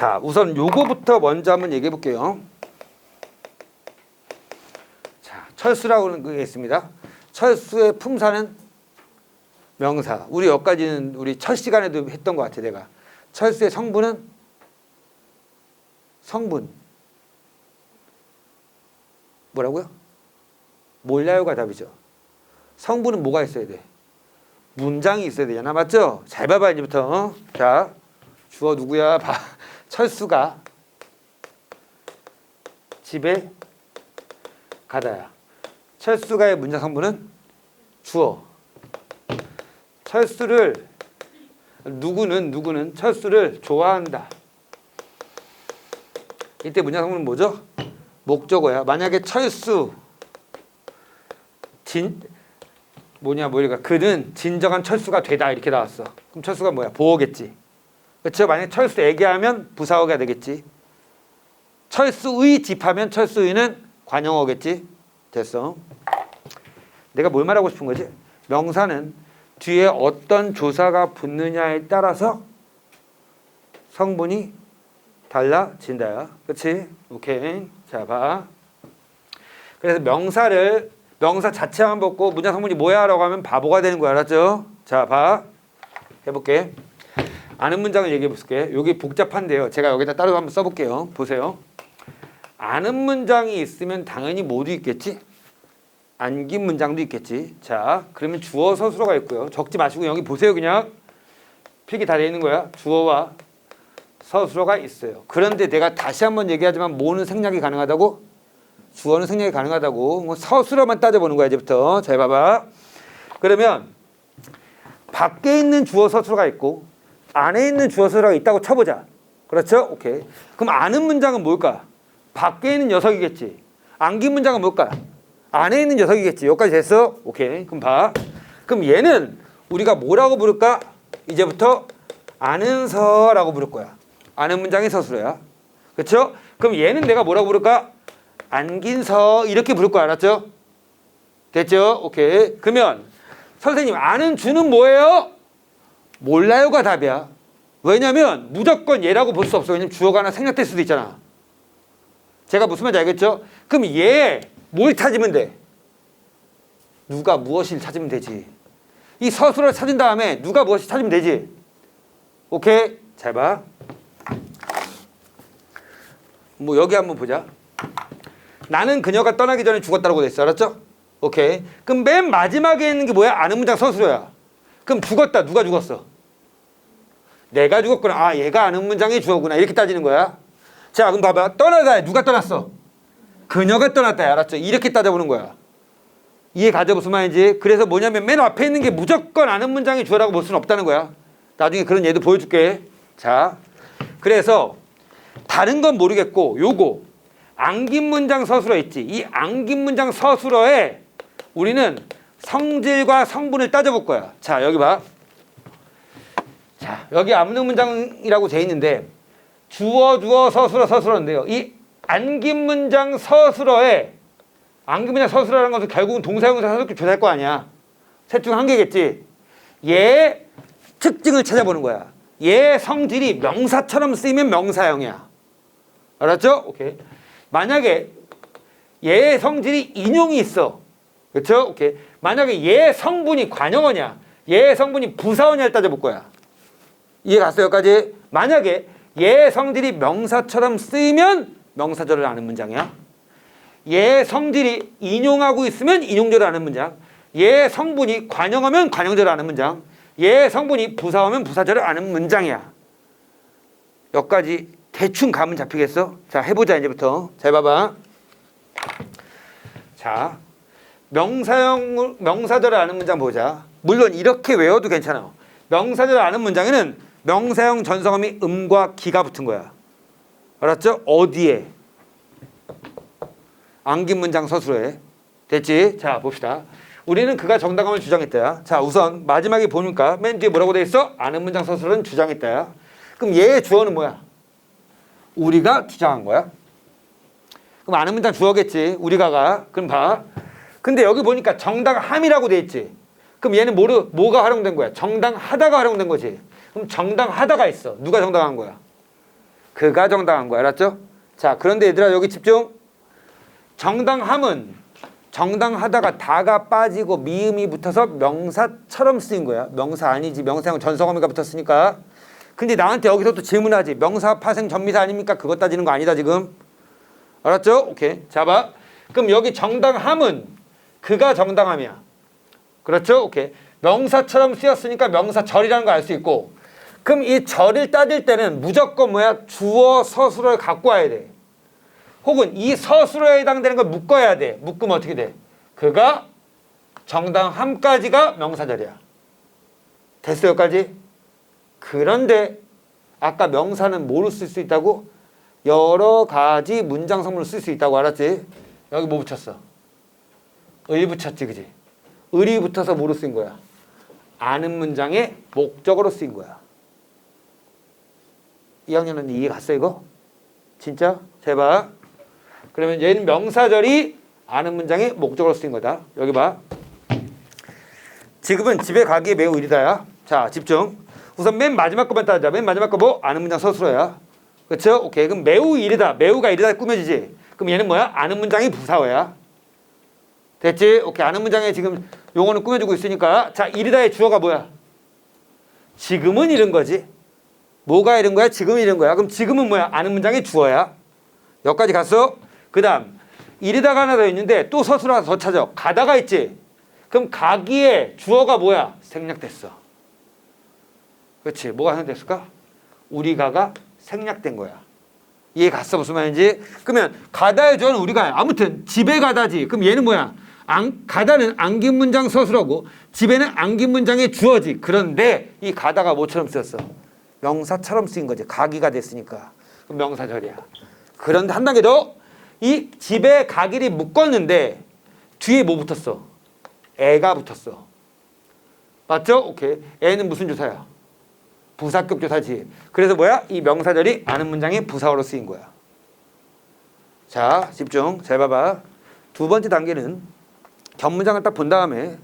자, 우선 요거부터 먼저 한번 얘기해 볼게요. 자, 철수라고 하는 게 있습니다. 철수의 품사는 명사. 우리 여기까지는 우리 첫 시간에도 했던 것 같아, 내가. 철수의 성분은 성분. 뭐라고요? 몰라요가 답이죠. 성분은 뭐가 있어야 돼? 문장이 있어야 되잖아, 맞죠? 잘 봐봐 이제부터. 어? 자, 주어 누구야? 봐. 철수가 집에 가다야. 철수가의 문장 성분은 주어. 철수를 누구는 누구는 철수를 좋아한다. 이때 문장 성분은 뭐죠? 목적어야. 만약에 철수 진 뭐냐 뭐니까 그는 진정한 철수가 되다 이렇게 나왔어. 그럼 철수가 뭐야? 보어겠지. 그렇죠? 만약에 철수 애기하면 부사어가 되겠지. 철수의 집하면 철수의는 관용어겠지. 됐어. 내가 뭘 말하고 싶은 거지? 명사는 뒤에 어떤 조사가 붙느냐에 따라서 성분이 달라진다야. 그렇지? 오케이. 자, 봐. 그래서 명사를 명사 자체만 보고 문장 성분이 뭐야라고 하면 바보가 되는 거야. 알았죠? 자, 봐. 해 볼게. 아는 문장을 얘기해 볼게. 여기 복잡한데요. 제가 여기다 따로 한번 써볼게요. 보세요. 아는 문장이 있으면 당연히 뭐도 있겠지? 안긴 문장도 있겠지. 자, 그러면 주어 서술어가 있고요. 적지 마시고 여기 보세요. 그냥 필기 다돼 있는 거야. 주어와 서술어가 있어요. 그런데 내가 다시 한번 얘기하지만 뭐는 생략이 가능하다고? 주어는 생략이 가능하다고. 뭐 서술어만 따져보는 거야 이제부터. 잘 봐봐. 그러면 밖에 있는 주어 서술어가 있고 안에 있는 주어 서술어가 있다고 쳐보자. 그렇죠? 오케이. 그럼 아는 문장은 뭘까? 밖에 있는 녀석이겠지. 안긴 문장은 뭘까? 안에 있는 녀석이겠지. 여기까지 됐어? 오케이. 그럼 봐. 그럼 얘는 우리가 뭐라고 부를까? 이제부터 아는 서라고 부를 거야. 아는 문장이 서술어야. 그렇죠? 그럼 얘는 내가 뭐라고 부를까? 안긴 서 이렇게 부를 거 알았죠? 됐죠? 오케이. 그러면 선생님 아는 주는 뭐예요? 몰라요가 답이야. 왜냐면 무조건 얘라고 볼 수 없어. 왜냐면 주어가 하나 생략될 수도 있잖아. 제가 무슨 말인지 알겠죠? 그럼 얘 뭘 찾으면 돼? 누가 무엇을 찾으면 되지. 이 서술을 찾은 다음에 누가 무엇을 찾으면 되지. 오케이? 잘 봐. 뭐 여기 한번 보자. 나는 그녀가 떠나기 전에 죽었다고 됐어. 알았죠? 오케이. 그럼 맨 마지막에 있는 게 뭐야? 아는 문장 서술어야. 그럼 죽었다. 누가 죽었어? 내가 죽었구나. 아, 얘가 아는 문장이 주어구나. 이렇게 따지는 거야. 자, 그럼 봐봐. 떠나다. 누가 떠났어? 그녀가 떠났다. 알았죠? 이렇게 따져보는 거야. 이해 가져 무슨 말인지. 그래서 뭐냐면 맨 앞에 있는 게 무조건 아는 문장이 주어라고 볼 수는 없다는 거야. 나중에 그런 예도 보여줄게. 자, 그래서 다른 건 모르겠고 요거 안긴 문장 서술어 있지. 이 안긴 문장 서술어에 우리는 성질과 성분을 따져볼 거야. 자, 여기 봐. 자, 여기 앞는 문장이라고 돼 있는데 주어 주어 서술어 서술어인데요. 이 안긴 문장 서술어에 안긴 문장 서술어라는 것은 결국은 동사형사 사석기 조사할 거 아니야. 셋 중 한 개겠지. 얘 특징을 찾아보는 거야. 얘 성질이 명사처럼 쓰이면 명사형이야. 알았죠? 오케이. 만약에 얘 성질이 인용이 있어. 그렇죠? 오케이. 만약에 얘 성분이 관용어냐, 얘 성분이 부사어냐를 따져볼 거야. 이해 갔어요? 여기까지? 만약에 얘 성질이 명사처럼 쓰이면 명사절을 아는 문장이야. 얘 성질이 인용하고 있으면 인용절을 아는 문장. 얘 성분이 관용하면 관용절을 아는 문장. 얘 성분이 부사하면 부사절을 아는 문장이야. 여기까지 대충 감은 잡히겠어? 자, 해보자, 이제부터. 잘 봐봐. 자, 명사형, 명사절을 아는 문장 보자. 물론 이렇게 외워도 괜찮아. 명사절을 아는 문장에는 명사형 전성함이 음과 기가 붙은 거야. 알았죠? 어디에? 안긴 문장 서술에. 됐지? 자, 봅시다. 우리는 그가 정당함을 주장했다야. 자, 우선 마지막에 보니까 맨 뒤에 뭐라고 돼 있어? 아는 문장 서술은 주장했다야. 그럼 얘의 주어는 뭐야? 우리가 주장한 거야. 그럼 아는 문장 주어겠지. 우리가가. 그럼 봐. 근데 여기 보니까 정당함이라고 돼 있지. 그럼 얘는 뭐로 뭐가 활용된 거야? 정당하다가 활용된 거지. 그럼 정당하다가 있어. 누가 정당한 거야? 그가 정당한 거야. 알았죠? 자, 그런데 얘들아 여기 집중. 정당함은 정당하다가 다가 빠지고 미음이 붙어서 명사처럼 쓰인 거야. 명사 아니지. 명사형 전성어미가 붙었으니까. 근데 나한테 여기서 또 질문하지. 명사 파생 전미사 아닙니까? 그것 따지는 거 아니다 지금. 알았죠? 오케이. 잡아. 그럼 여기 정당함은 그가 정당함이야. 그렇죠? 오케이. 명사처럼 쓰였으니까 명사절이라는 거 알 수 있고. 그럼 이 절을 따질 때는 무조건 뭐야? 주어 서술어를 갖고 와야 돼. 혹은 이 서술어에 해당되는 걸 묶어야 돼. 묶으면 어떻게 돼? 그가 정당함까지가 명사절이야. 됐어 여기까지? 그런데 아까 명사는 뭐로 쓸 수 있다고? 여러 가지 문장 성분을 쓸수 있다고 알았지? 여기 뭐 붙였어? 을 붙였지 그지? 을이 붙어서 뭐로 쓰인 거야? 아는 문장의 목적으로 쓰인 거야. 2학년은 이해 갔어 이거? 진짜? 제발. 그러면 얘는 명사절이 아는 문장의 목적으로 쓰인 거다. 여기 봐. 지금은 집에 가기에 매우 이르다야. 자, 집중. 우선 맨 마지막 것만 따자. 맨 마지막 거 뭐? 아는 문장 서술어야. 그렇죠? 오케이. 그럼 매우 이르다. 매우가 이르다 꾸며지지. 그럼 얘는 뭐야? 아는 문장이 부사어야. 됐지? 오케이. 아는 문장에 지금 용어는 꾸며주고 있으니까. 자, 이르다의 주어가 뭐야? 지금은 이른 거지. 뭐가 이른 거야? 지금은 이른 거야. 그럼 지금은 뭐야? 아는 문장의 주어야. 여기까지 갔어? 그 다음 이르다가 하나 더 있는데 또 서술 하나 더 찾아. 가다가 있지? 그럼 가기에 주어가 뭐야? 생략됐어. 그렇지. 뭐가 생략됐을까? 우리가가 생략된 거야. 이해 갔어? 무슨 말인지? 그러면 가다의 주어는 우리가 아무튼 집에 가다지. 그럼 얘는 뭐야? 안, 가다는 안긴 문장 서술하고 집에는 안긴 문장의 주어지. 그런데 이 가다가 뭐처럼 쓰였어? 명사처럼 쓰인 거지. 가기가 됐으니까. 그럼 명사절이야. 그런데 한 단계 더. 이 집에 가기를 묶었는데 뒤에 뭐 붙었어? 애가 붙었어. 맞죠? 오케이. 애는 무슨 조사야? 부사급 조사지. 그래서 뭐야? 이 명사절이 아는 문장의 부사어로 쓰인 거야. 자, 집중. 잘 봐봐. 두 번째 단계는 견문장을 딱 본 다음에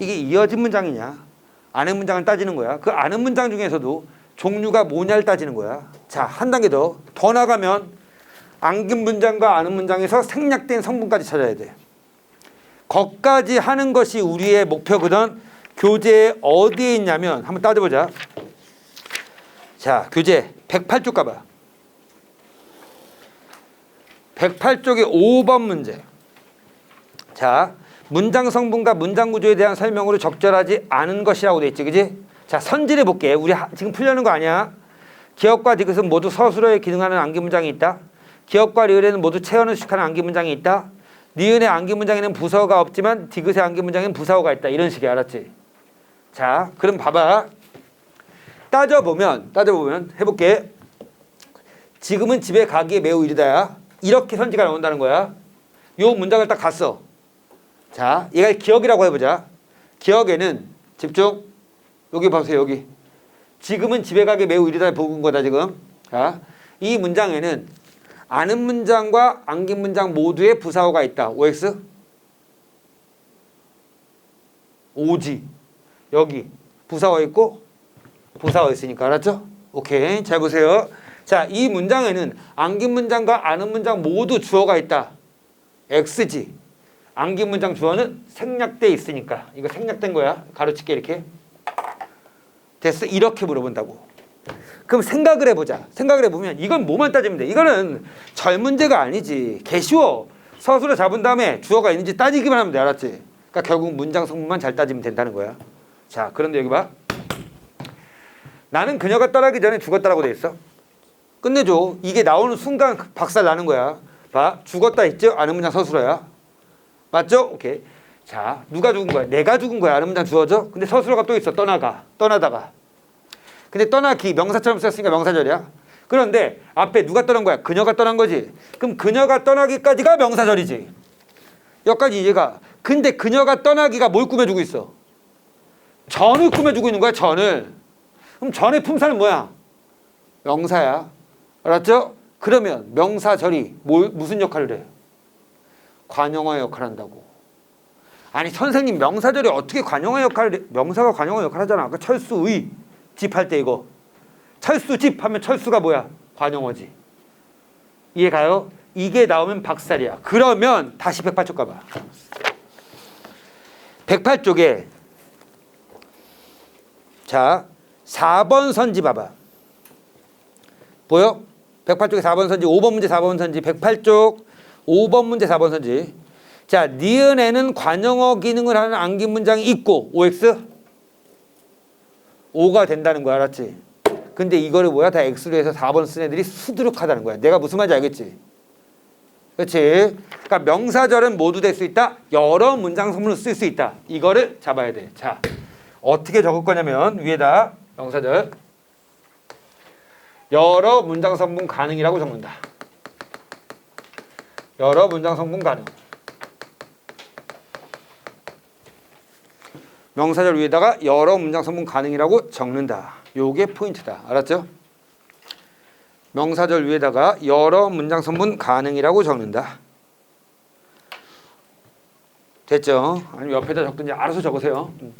이게 이어진 문장이냐, 아는 문장을 따지는 거야. 그 아는 문장 중에서도 종류가 뭐냐를 따지는 거야. 자, 한 단계 더. 더 나가면 안긴 문장과 아는 문장에서 생략된 성분까지 찾아야 돼. 거까지 하는 것이 우리의 목표거든. 교재에 어디에 있냐면 한번 따져보자. 자, 교재 108쪽 가봐. 108쪽의 5번 문제. 자, 문장 성분과 문장 구조에 대한 설명으로 적절하지 않은 것이라고 돼 있지, 그지? 자, 선질해 볼게. 우리 하- 지금 풀려는 거 아니야? 기억과 디귿은 모두 서술어에 기능하는 안기 문장이 있다. 기억과 리을에는 모두 체언을 수식하는 안기 문장이 있다. 니은의 안기 문장에는 부사어가 없지만 디귿의 안기 문장에는 부사어가 있다. 이런 식이 알았지? 자, 그럼 봐봐. 따져보면, 따져보면 해볼게. 지금은 집에 가기에 매우 이르다야. 이렇게 선지가 나온다는 거야. 요 문장을 딱 갔어. 자, 얘가 기억이라고 해보자. 기억에는 집중. 여기 보세요, 여기. 지금은 집에 가기 매우 이르다 보는 거다 지금. 자, 이 문장에는 아는 문장과 안긴 문장 모두에 부사어가 있다. OX. 오지. 여기 부사어 있고 부사어 있으니까 알았죠? 오케이. 잘 보세요. 자, 이 문장에는 안긴 문장과 아는 문장 모두 주어가 있다. X지. 안긴 문장 주어는 생략돼 있으니까 이거 생략된 거야. 가로치게 이렇게. 됐어? 이렇게 물어본다고. 그럼 생각을 해보자. 생각을 해보면 이건 뭐만 따지면 돼. 이거는 절 문제가 아니지. 개 쉬워. 서술을 잡은 다음에 주어가 있는지 따지기만 하면 돼. 알았지? 그러니까 결국 문장 성분만 잘 따지면 된다는 거야. 자, 그런데 여기 봐. 나는 그녀가 떠나기 전에 죽었다라고 돼 있어. 끝내줘. 이게 나오는 순간 박살 나는 거야. 봐. 죽었다 했죠? 아는 문장 서술어야. 맞죠? 오케이. 자, 누가 죽은 거야? 내가 죽은 거야. 아는 문장 주어져? 근데 서술어가 또 있어. 떠나가. 떠나다가. 근데 떠나기 명사처럼 썼으니까 명사절이야. 그런데 앞에 누가 떠난 거야? 그녀가 떠난 거지. 그럼 그녀가 떠나기까지가 명사절이지. 여기까지 이해가. 근데 그녀가 떠나기가 뭘 꾸며주고 있어? 전을 꾸며주고 있는 거야. 전을. 그럼 전의 품사는 뭐야? 명사야. 알았죠? 그러면 명사절이 뭘, 무슨 역할을 해? 관용어 역할을 한다고. 아니 선생님 명사절이 어떻게 관용어 역할을 해? 명사가 관용어 역할 하잖아. 아까 철수의 집 할 때 이거 철수 집 하면 철수가 뭐야? 관용어지. 이해 가요? 이게 나오면 박살이야. 그러면 다시 108쪽 가봐. 108쪽에 자 4번 선지 봐봐. 보여? 108쪽에 4번 선지, 5번 문제 4번 선지, 108쪽 5번 문제 4번 선지. 자, 니은에는 관용어 기능을 하는 암기 문장이 있고 OX 5가 된다는 거야, 알았지? 근데 이거를 뭐야? 다 X로 해서 4번 쓴 애들이 수두룩하다는 거야. 내가 무슨 말인지 알겠지? 그렇지? 그러니까 명사절은 모두 될 수 있다. 여러 문장 성분을 쓸 수 있다. 이거를 잡아야 돼. 자, 어떻게 적을 거냐면 위에다 명사절 여러 문장 성분 가능이라고 적는다. 여러 문장 성분 가능. 명사절 위에다가 여러 문장 성분 가능이라고 적는다. 요게 포인트다. 알았죠? 명사절 위에다가 여러 문장 성분 가능이라고 적는다. 됐죠? 아니면 옆에다 적든지 알아서 적으세요. 음.